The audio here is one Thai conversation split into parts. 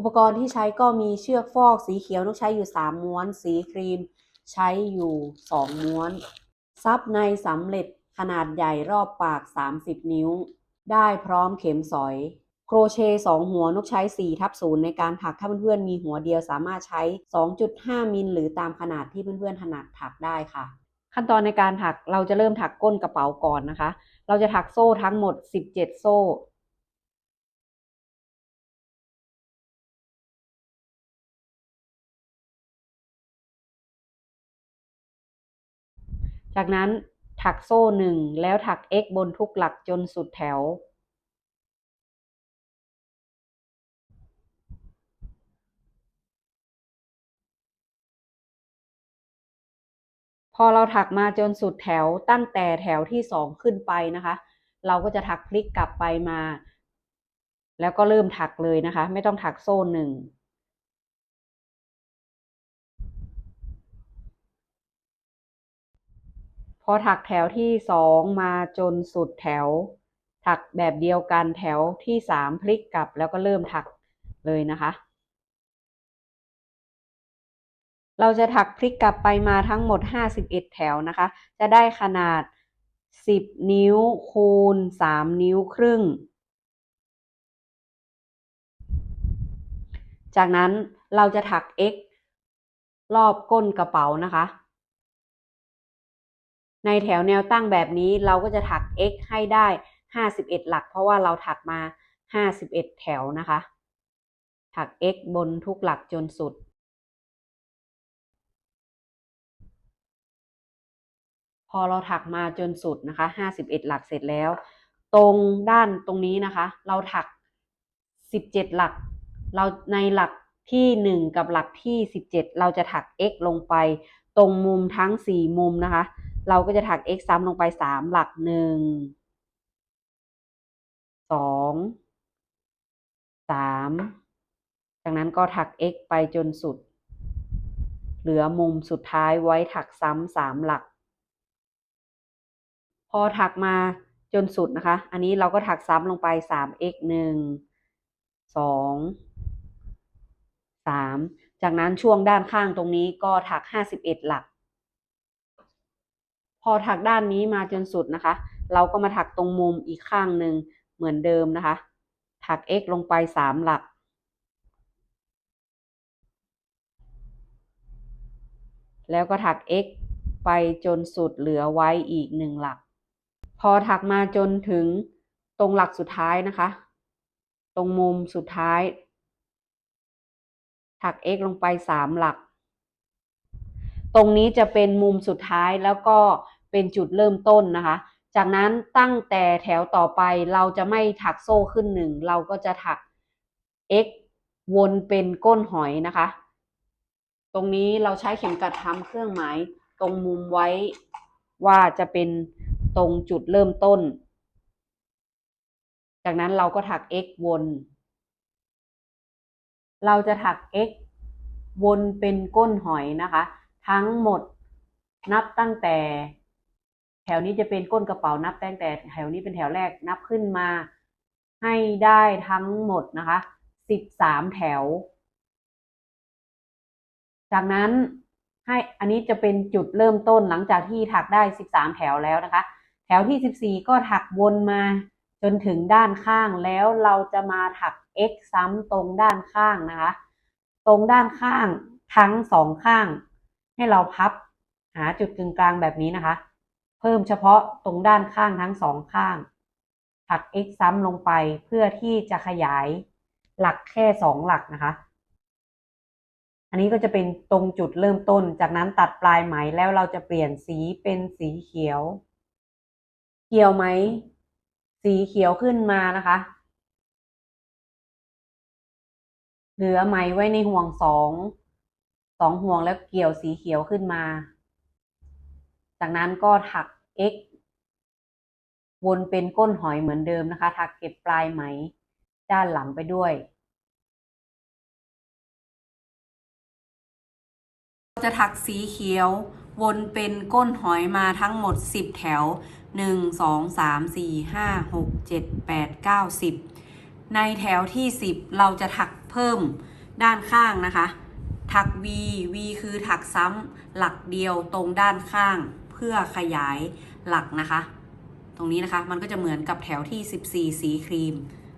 อุปกรณ์ที่ใช้ก็มีเชือกฟอกสีเขียวนุกใช้อยู่ 3 ม้วน สีครีม ใช้อยู่ 2 ม้วน ซับในสำเร็จขนาดใหญ่รอบปาก 30 นิ้ว ได้พร้อมเข็มสอย โครเชต์2หัวนุกใช้4ทับ0ในการถักถ้าเพื่อนๆมีหัวเดียวสามารถใช้ 2.5 มิลหรือตามขนาดที่เพื่อนๆถนัดถักได้ค่ะ ขั้นตอนในการถักเราจะเริ่มถักก้นกระเป๋าก่อนนะคะ เราจะถักโซ่ทั้งหมด 17 โซ่ จากนั้นถักโซ่หนึ่งแล้วถัก x บนทุกหลักจนสุดแถว พอเราถักมาจนสุดแถวตั้งแต่แถวที่สองขึ้นไปนะคะ เราก็จะถักพลิกกลับไปมา แล้วก็เริ่มถักเลยนะคะ ไม่ต้องถักโซ่หนึ่ง อถักแถวที่สองมาจนสุดแถว ถักแบบเดียวกันแถวที่สามพลิกกลับแล้วก็เริ่มถักเลยนะคะ เราจะถักพลิกกลับไปมาทั้งหมด 51 แถวนะคะ จะได้ขนาด 10 นิ้วคูณ 3 นิ้วครึ่ง จากนั้นเราจะถัก x รอบก้นกระเป๋านะคะ ในแถวแนวตั้งแบบนี้เราก็จะถัก x ให้ได้ 51 หลัก เพราะว่าเราถักมา 51 แถวนะคะ ถัก x บนทุกหลักจนสุด พอเราถักมาจนสุดนะคะ 51 หลักเสร็จแล้ว ตรงด้านตรงนี้นะคะ เราถัก 17 หลัก เราในหลักที่ 1 กับหลักที่ 17 เราจะถัก x ลงไป ตรงมุมทั้ง 4 มุมนะคะ เราก็จะถัก x ซ้ำลงไป 3 หลัก 1 2 3 จากนั้นก็ถัก x ไปจนสุด เหลือมุมสุดท้ายไว้ถักซ้ำสามหลัก พอถักมาจนสุดนะคะ อันนี้เราก็ถักซ้ำลงไป 3x 1 2 3 จากนั้นช่วงด้านข้างตรงนี้ก็ถัก 51 หลัก พอถักด้านนี้มาจนสุดนะคะ เราก็มาถักตรงมุมอีกข้างหนึ่งเหมือนเดิมนะคะ ถัก x ลงไป3หลัก แล้วก็ถัก x ไปจนสุดเหลือไว้อีกหนึ่งหลัก พอถักมาจนถึงตรงหลักสุดท้ายนะคะ ตรงมุมสุดท้าย ถัก x ลงไปสามหลัก ตรงนี้จะเป็นมุมสุดท้ายแล้วก็เป็นจุดเริ่มต้นนะคะ จากนั้นตั้งแต่แถวต่อไปเราจะไม่ถักโซ่ขึ้นหนึ่งเราก็จะถัก x วนเป็นก้นหอยนะคะ ตรงนี้เราใช้เข็มกัดทำเครื่องหมายตรงมุมไว้ว่าจะเป็นตรงจุดเริ่มต้น จากนั้นเราก็ถัก x วน เราจะถัก x วนเป็นก้นหอยนะคะ ทั้งหมด นับตั้งแต่ แถวนี้จะเป็นก้นกระเป๋านับตั้งแต่แถวนี้เป็นแถวแรกนับขึ้นมา ให้ได้ทั้งหมดนะคะสิบสามแถว จากนั้นให้อันนี้จะเป็นจุดเริ่มต้นหลังจากที่ถักได้สิบสามแถวแล้วนะคะ แถวที่สิบสี่ก็ถักวนมาจนถึงด้านข้างแล้วเราจะมาถัก x ซ้ำตรงด้านข้างนะคะ ตรงด้านข้างทั้งสองข้าง ให้เราพับหาจุดกึ่งกลางแบบนี้นะคะ เพิ่มเฉพาะตรงด้านข้างทั้งสองข้าง ถัก x ซ้ำลงไปเพื่อที่จะขยายหลักแค่สองหลักนะคะ อันนี้ก็จะเป็นตรงจุดเริ่มต้น จากนั้นตัดปลายไหมแล้วเราจะเปลี่ยนสีเป็นสีเขียว เกี่ยวไหม สีเขียวขึ้นมานะคะ เหลือไหมไว้ในห่วงสอง สองห่วงแล้วเกี่ยวสีเขียวขึ้นมา จากนั้นก็ถัก x วนเป็นก้นหอยเหมือนเดิมนะคะ ถักเก็บปลายไหมด้านหลังไปด้วย จะถักสีเขียว วนเป็นก้นหอยมาทั้งหมด 10 แถว 1 2 3 4 5 6 7 8 9 10 ในแถวที่ 10 เราจะถักเพิ่มด้านข้างนะคะ ถัก V V คือถักซ้ำหลักเดียวตรงด้านข้างเพื่อขยายหลักนะคะ ตรงนี้นะคะมันก็จะเหมือนกับแถวที่ 14 สีครีม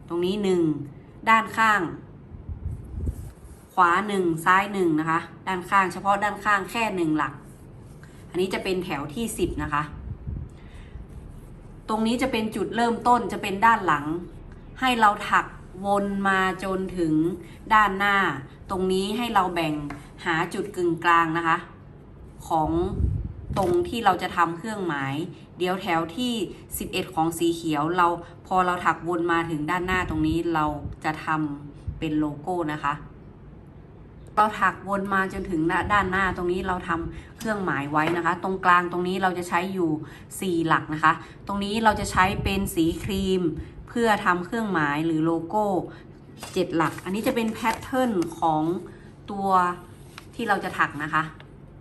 ตรงนี้ 1 ด้านข้าง ขวา 1 ซ้าย 1 นะคะ ด้านข้างเฉพาะด้านข้างแค่ 1 หลัก อันนี้จะเป็นแถวที่ 10 นะคะ ตรงนี้จะเป็นจุดเริ่มต้นจะเป็นด้านหลัง ให้เราถัก วนมาจนถึงด้านหน้า ตรงนี้ให้เราแบ่งหาจุดกึ่งกลางนะคะ ของตรงที่เราจะทำเครื่องหมาย เดี๋ยวแถวที่ 11 ของสีเขียวเราพอเราถักวนมาถึงด้านหน้าตรงนี้เราจะทำเป็นโลโก้นะคะ เราถักวนมาจนถึงด้านหน้าตรงนี้เราทำเครื่องหมายไว้นะคะ ตรงกลางตรงนี้เราจะใช้อยู่ 4 หลักนะคะ ตรงนี้เราจะใช้เป็นสีครีม เพื่อทำเครื่องหมายหรือโลโก้7หลัก อันนี้จะเป็นแพทเทิร์นของตัวที่เราจะถักนะคะ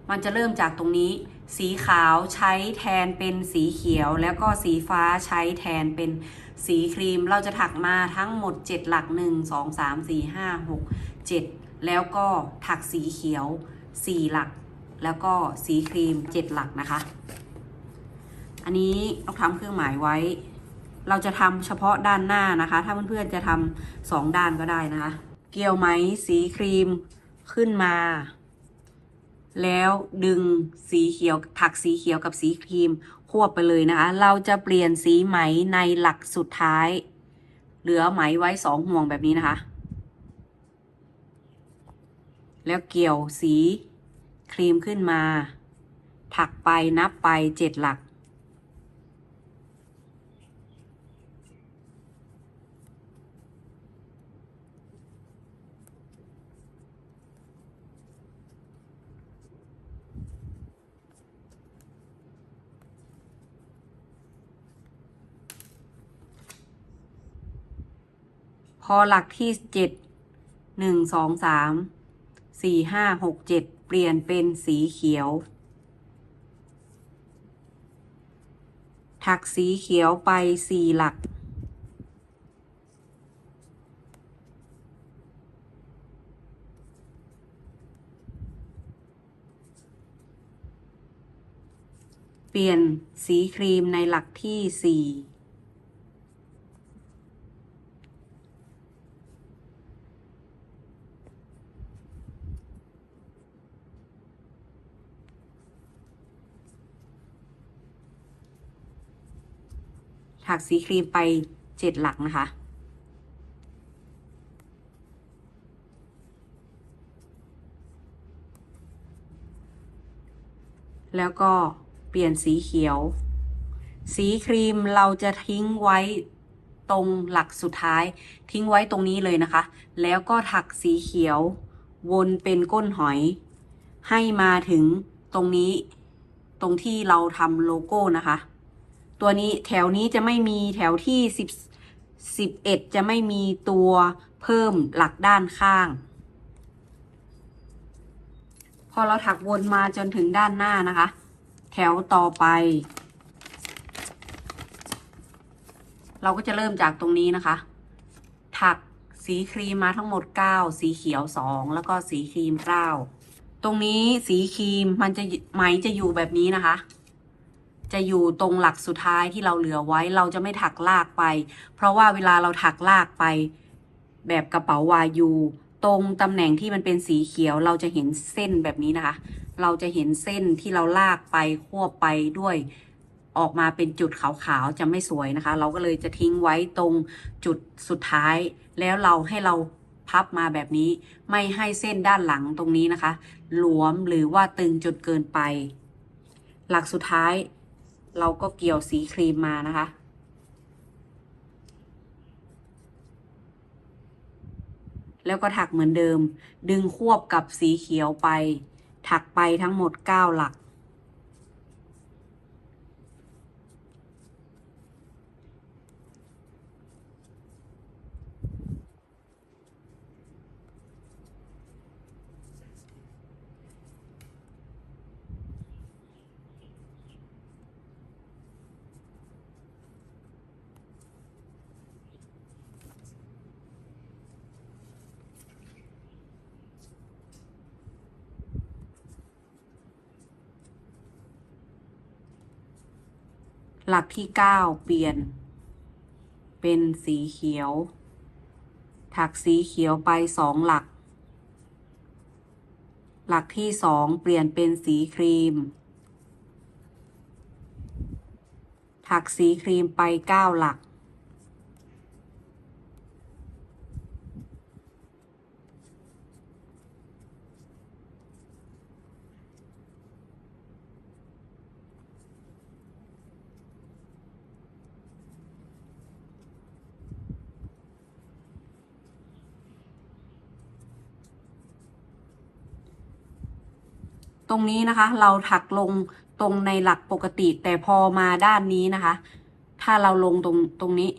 มันจะเริ่มจากตรงนี้ สีขาวใช้แทนเป็นสีเขียว แล้วก็สีฟ้าใช้แทนเป็นสีครีม เราจะถักมาทั้งหมด 7 หลัก 1 2 3 4 5 6 7 แล้วก็ถักสีเขียว 4 หลัก แล้วก็สีครีม 7 หลักนะคะ อันนี้เราทำเครื่องหมายไว้ เราจะทำเฉพาะด้านหน้านะคะ ถ้าเพื่อนๆจะทำสองด้านก็ได้นะคะ เกี่ยวไหมสีครีมขึ้นมา แล้วดึงสีเขียวถักสีเขียวกับสีครีมควบไปเลยนะคะ เราจะเปลี่ยนสีไหมในหลักสุดท้าย เหลือไหมไว้สองห่วงแบบนี้นะคะ แล้วเกี่ยวสีครีมขึ้นมา ถักไปนับไปเจ็ดหลัก พ อหลักที่เจ็ดหนึ่งสองสามสี่ห้าหกเจ็ดเปลี่ยนเป็นสีเขียว ถักสีเขียวไปสี่หลัก เปลี่ยนสีครีมในหลักที่สี่ ถักสีครีมไปเจ็ดหลักนะคะ แล้วก็เปลี่ยนสีเขียว สีครีมเราจะทิ้งไว้ตรงหลักสุดท้าย ทิ้งไว้ตรงนี้เลยนะคะ แล้วก็ถักสีเขียว วนเป็นก้นหอย ให้มาถึงตรงนี้ ตรงที่เราทำโลโก้นะคะ ตัวนี้แถวนี้จะไม่มีแถวที่สิบสิบเอ็ดจะไม่มีตัวเพิ่มหลักด้านข้าง พอเราถักวนมาจนถึงด้านหน้านะคะ แถวต่อไป เราก็จะเริ่มจากตรงนี้นะคะ ถักสีครีมมาทั้งหมด 9 สีเขียว 2 แล้วก็สีครีม 9 ตรงนี้สีครีมมันจะไหมจะอยู่แบบนี้นะคะ จะอยู่ตรงหลักสุดท้ายที่เราเหลือไว้ เราจะไม่ถักลากไป เพราะว่าเวลาเราถักลากไป แบบกระเป๋าวายูตรงตำแหน่งที่มันเป็นสีเขียว เราจะเห็นเส้นแบบนี้นะคะ เราจะเห็นเส้นที่เราลากไปควบไปด้วยออกมาเป็นจุดขาวๆจะไม่สวยนะคะ เราก็เลยจะทิ้งไว้ตรงจุดสุดท้าย แล้วเราให้เราพับมาแบบนี้ ไม่ให้เส้นด้านหลังตรงนี้นะคะ หลวมหรือว่าตึงจนเกินไป หลักสุดท้าย เราก็เกี่ยวสีครีมมานะคะ แล้วก็ถักเหมือนเดิม ดึงควบกับสีเขียวไป ถักไปทั้งหมด 9 หลัก หลักที่เก้าเปลี่ยน เป็นสีเขียว ถักสีเขียวไปสองหลัก หลักที่สองเปลี่ยนเป็นสีครีม ถักสีครีมไปเก้าหลัก ตรงนี้นะคะ เราถักลงตรงในหลักปกติ แต่พอมาด้านนี้นะคะ ถ้าเราลงตรงตรงนี้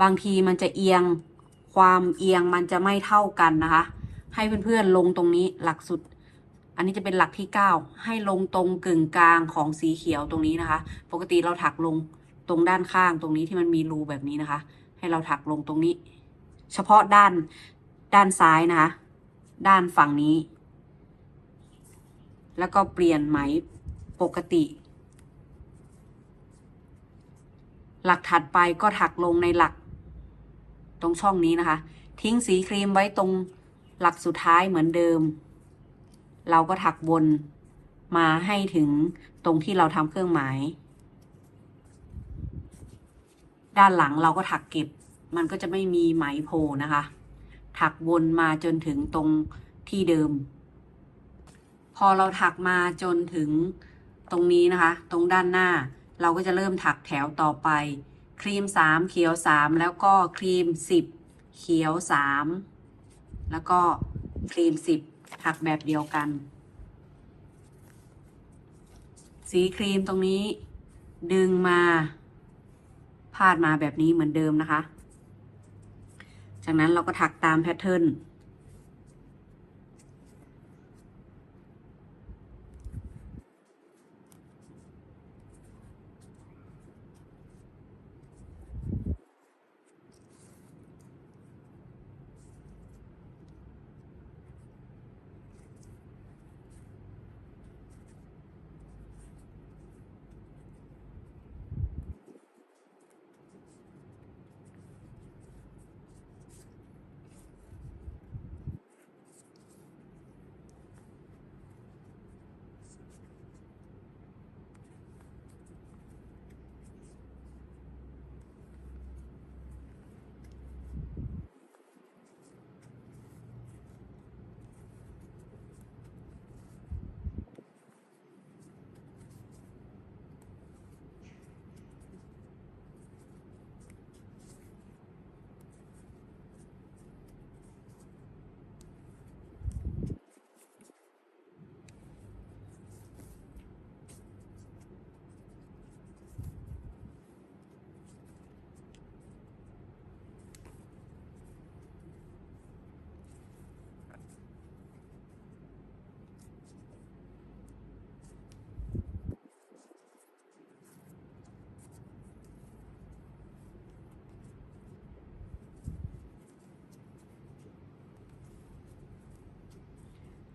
บางทีมันจะเอียงความเอียงมันจะไม่เท่ากันนะคะ ให้เพื่อนๆลงตรงนี้หลักสุด อันนี้จะเป็นหลักที่เก้าให้ลงตรงกึ่งกลางของสีเขียวตรงนี้นะคะ ปกติเราถักลงตรงด้านข้างตรงนี้ที่มันมีรูแบบนี้นะคะ ให้เราถักลงตรงนี้ เฉพาะด้านด้านซ้ายนะคะ ด้านฝั่งนี้ แล้วก็เปลี่ยนไหมปกติ หลักถัดไปก็ถักลงในหลัก ตรงช่องนี้นะคะ ทิ้งสีครีมไว้ตรงหลักสุดท้ายเหมือนเดิม เราก็ถักวนมาให้ถึงตรงที่เราทำเครื่องหมาย ด้านหลังเราก็ถักเก็บ มันก็จะไม่มีไหมโผล่นะคะ ถักวนมาจนถึงตรงที่เดิม อเราถักมาจนถึงตรงนี้นะคะ ตรงด้านหน้า เราก็จะเริ่มถักแถวต่อไป ครีมสามเขียวสามแล้วก็ครีมสิบเขียวสามแล้วก็ครีมสิบถักแบบเดียวกัน สีครีมตรงนี้ ดึงมาพาดมาแบบนี้เหมือนเดิมนะคะ จากนั้นเราก็ถักตามแพทเทิร์น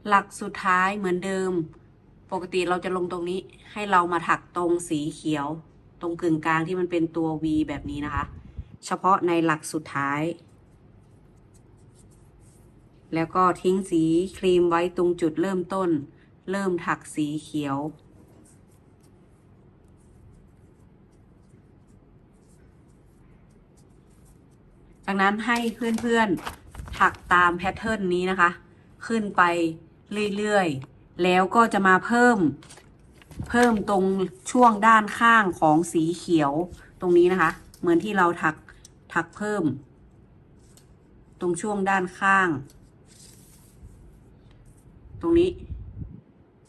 หลักสุดท้ายเหมือนเดิม ปกติเราจะลงตรงนี้ ให้เรามาถักตรงสีเขียว ตรงกึ่งกลางที่มันเป็นตัว V แบบนี้นะคะ เฉพาะในหลักสุดท้าย แล้วก็ทิ้งสีครีมไว้ตรงจุดเริ่มต้น เริ่มถักสีเขียวจากนั้นให้เพื่อนๆถักตามแพทเทิร์นนี้นะคะ ขึ้นไป เรื่อยๆ แล้วก็จะมาเพิ่ม เพิ่มตรงช่วงด้านข้างของสีเขียวตรงนี้นะคะ เหมือนที่เราถักถักเพิ่ม ตรงช่วงด้านข้าง ตรงนี้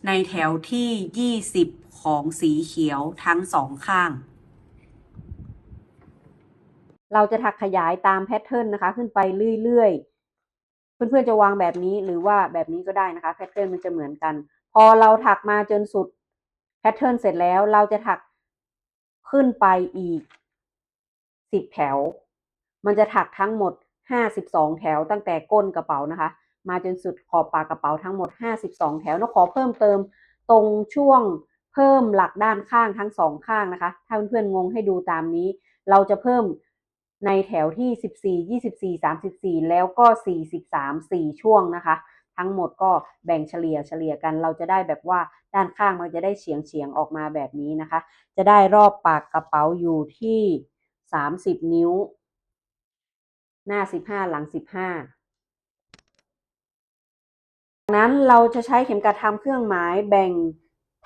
ในแถวที่ยี่สิบของสีเขียวทั้งสองข้าง เราจะถักขยายตามแพทเทิร์นนะคะ ขึ้นไปเรื่อยๆ เพื่อนๆจะวางแบบนี้หรือว่าแบบนี้ก็ได้นะคะแพทเทิร์นมันจะเหมือนกัน พอเราถักมาจนสุดแพทเทิร์นเสร็จแล้วเราจะถักขึ้นไปอีกสิบแถว มันจะถักทั้งหมดห้าสิบสองแถวตั้งแต่ก้นกระเป๋านะคะ มาจนสุดขอบปากกระเป๋าทั้งหมดห้าสิบสองแถวแล้วขอเพิ่มเติมตรงช่วงเพิ่มหลักด้านข้างทั้งสองข้างนะคะ ถ้าเพื่อนๆงงให้ดูตามนี้ เราจะเพิ่ม ในแถวที่ 14 24 34 แล้วก็ 43 4 ช่วงนะคะ ทั้งหมดก็แบ่งเฉลี่ยเฉลี่ยกัน เราจะได้แบบว่าด้านข้างมันจะได้เฉียงเฉียงออกมาแบบนี้นะคะ จะได้รอบปากกระเป๋าอยู่ที่ 30 นิ้ว หน้า 15 หลัง 15จากนั้นเราจะใช้เข็มกลัดทำเครื่องหมายแบ่ง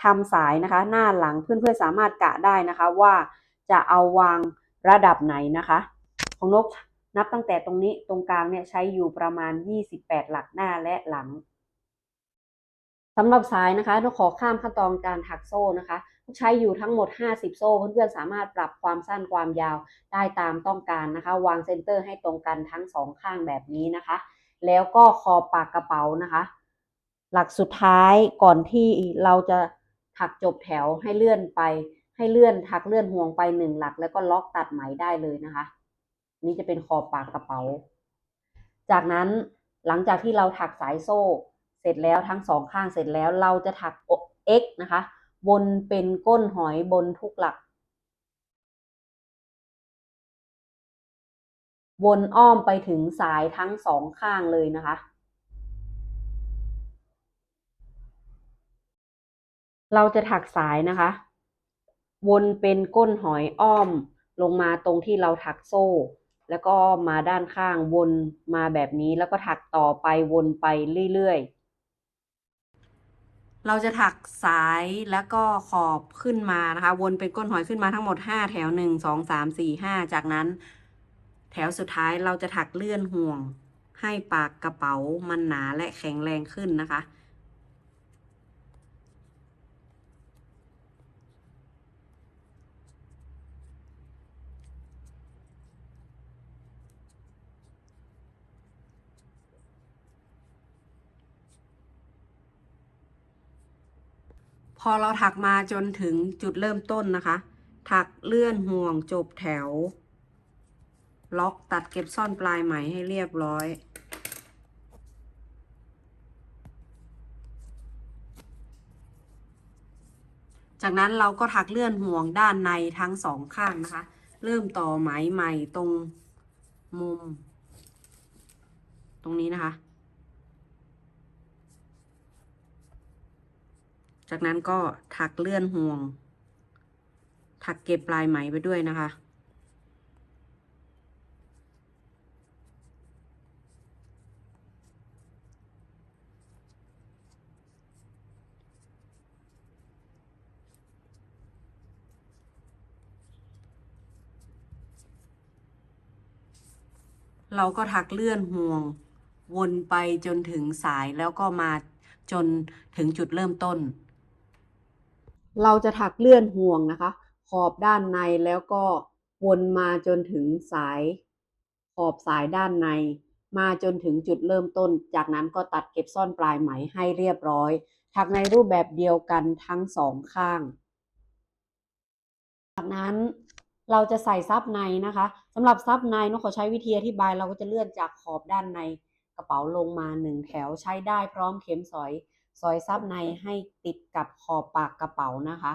ทำสายนะคะ หน้าหลังเพื่อนๆสามารถกะได้นะคะว่าจะเอาวางระดับไหนนะคะ ของนกนับตั้งแต่ตรงนี้ตรงกลางเนี่ยใช้อยู่ประมาณ 28 หลักหน้าและหลังสำหรับสายนะคะนกขอข้ามขั้นตอนการถักโซ่นะคะใช้อยู่ทั้งหมด 50 โซ่เพื่อนๆสามารถปรับความสั้นความยาวได้ตามต้องการนะคะ วางเซนเตอร์ให้ตรงกันทั้งสองข้างแบบนี้นะคะ แล้วก็คอปากกระเป๋านะคะ หลักสุดท้ายก่อนที่เราจะถักจบแถวให้เลื่อนไป ให้เลื่อนถักเลื่อนห่วงไปหนึ่งหลัก แล้วก็ล็อกตัดไหมได้เลยนะคะ นี่จะเป็นคอปากกระเป๋า จากนั้นหลังจากที่เราถักสายโซ่ เสร็จแล้วทั้งสองข้างเสร็จแล้วเราจะถัก x นะคะ บนเป็นก้นหอยบนทุกหลัก วนอ้อมไปถึงสายทั้งสองข้างเลยนะคะ เราจะถักสายนะคะ วนเป็นก้นหอยอ้อมลงมาตรงที่เราถักโซ่ แล้วก็มาด้านข้างวนมาแบบนี้แล้วก็ถักต่อไปวนไปเรื่อยๆ เราจะถักสายแล้วก็ขอบขึ้นมานะคะ วนเป็นก้นหอยขึ้นมาทั้งหมด 5 แถว 1 2 3 4 5 จากนั้น แถวสุดท้ายเราจะถักเลื่อนห่วง ให้ปากกระเป๋ามันหนาและแข็งแรงขึ้นนะคะ พอเราถักมาจนถึงจุดเริ่มต้นนะคะ ถักเลื่อนห่วงจบแถว ล็อกตัดเก็บซ่อนปลายไหมให้เรียบร้อยจากนั้นเราก็ถักเลื่อนห่วงด้านในทั้งสองข้างนะคะ เริ่มต่อไหมใหม่ตรงมุม ตรงนี้นะคะ จากนั้นก็ถักเลื่อนห่วง ถักเก็บปลายไหมไปด้วยนะคะ เราก็ถักเลื่อนห่วงวนไปจนถึงสายแล้วก็มาจนถึงจุดเริ่มต้น เราจะถักเลื่อนห่วงนะคะ ขอบด้านในแล้วก็วนมาจนถึงสาย ขอบสายด้านใน มาจนถึงจุดเริ่มต้น จากนั้นก็ตัดเก็บซ่อนปลายไหมให้เรียบร้อย ถักในรูปแบบเดียวกันทั้งสองข้าง จากนั้นเราจะใส่ซับในนะคะสำหรับซับในนกขอใช้วิธีอธิบายเราก็จะเลื่อนจากขอบด้านในกระเป๋าลงมาหนึ่งแถวใช้ได้พร้อมเข็มสอย สอยซับในให้ติดกับขอบปากกระเป๋านะคะ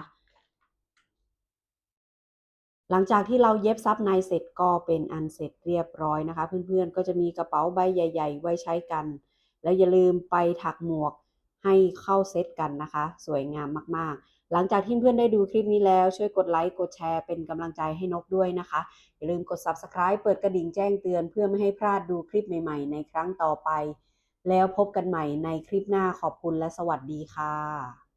หลังจากที่เราเย็บซับในเสร็จก็เป็นอันเสร็จเรียบร้อยนะคะ เพื่อนๆก็จะมีกระเป๋าใบใหญ่ ๆ ไว้ใช้กัน แล้วอย่าลืมไปถักหมวกให้เข้าเซตกันนะคะ สวยงามมากๆ หลังจากที่เพื่อนได้ดูคลิปนี้แล้วช่วยกดไลค์กดแชร์เป็นกำลังใจให้นกด้วยนะคะ อย่าลืมกด subscribe เปิดกระดิ่งแจ้งเตือนเพื่อไม่ให้พลาดดูคลิปใหม่ ๆ ในครั้งต่อไป แล้วพบกันใหม่ในคลิปหน้าขอบคุณและสวัสดีค่ะ